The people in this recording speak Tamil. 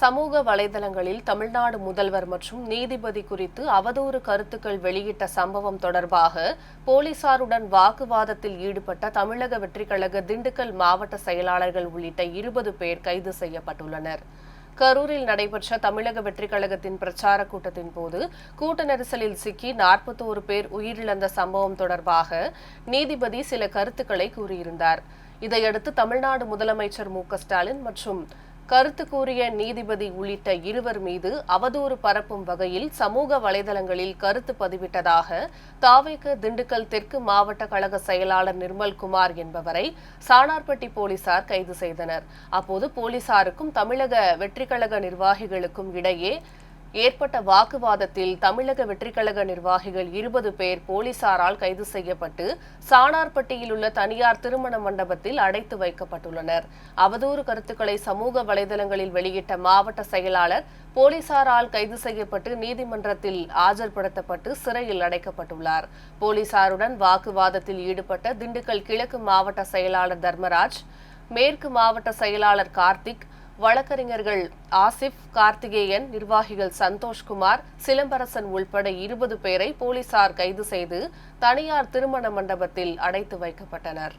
சமூக வலைதளங்களில் தமிழ்நாடு முதல்வர் மற்றும் நீதிபதி குறித்து அவதூறு கருத்துக்கள் வெளியிட்ட சம்பவம் தொடர்பாக போலீசாருடன் வாக்குவாதத்தில் ஈடுபட்ட தமிழக வெற்றிக்கழக திண்டுக்கல் மாவட்ட செயலாளர்கள் உள்ளிட்ட இருபது பேர் கைது செய்யப்பட்டுள்ளனர். கரூரில் நடைபெற்ற தமிழக வெற்றிக் கழகத்தின் பிரச்சார கூட்டத்தின் போது கூட்ட நெரிசலில் சிக்கி நாற்பத்தோரு பேர் உயிரிழந்த சம்பவம் தொடர்பாக நீதிபதி சில கருத்துக்களை கூறியிருந்தார். இதையடுத்து தமிழ்நாடு முதலமைச்சர் மு ஸ்டாலின் மற்றும் கருத்து கூறிய நீதிபதி உள்ளிட்ட இருவர் மீது அவதூறு பரப்பும் வகையில் சமூக வலைதளங்களில் கருத்து பதிவிட்டதாக தாவேக திண்டுக்கல் தெற்கு மாவட்ட கழக செயலாளர் நிர்மல்குமார் என்பவரை சாணார்பட்டி போலீசார் கைது செய்தனர். அப்போது போலீசாருக்கும் தமிழக வெற்றிக்கழக நிர்வாகிகளுக்கும் இடையே ஏற்பட்ட வாக்குவாதத்தில் தமிழக வெற்றிக்கழக நிர்வாகிகள் இருபது பேர் போலீசாரால் கைது செய்யப்பட்டு சாணார்பட்டியில் உள்ள தனியார் திருமண மண்டபத்தில் அடைத்து வைக்கப்பட்டுள்ளனர். அவதூறு கருத்துக்களை சமூக வலைதளங்களில் வெளியிட்ட மாவட்ட செயலாளர் போலீசாரால் கைது செய்யப்பட்டு நீதிமன்றத்தில் ஆஜர்படுத்தப்பட்டு சிறையில் அடைக்கப்பட்டுள்ளார். போலீசாருடன் வாக்குவாதத்தில் ஈடுபட்ட திண்டுக்கல் கிழக்கு மாவட்ட செயலாளர் தர்மராஜ் மேற்கு மாவட்ட செயலாளர் கார்த்திக் வழக்கறிஞர்கள் ஆசிப் கார்த்திகேயன் நிர்வாகிகள் சந்தோஷ்குமார் சிலம்பரசன் உள்பட இருபது பேரை போலீசார் கைது செய்து தனியார் திருமண மண்டபத்தில் அடைத்து வைக்கப்பட்டனர்.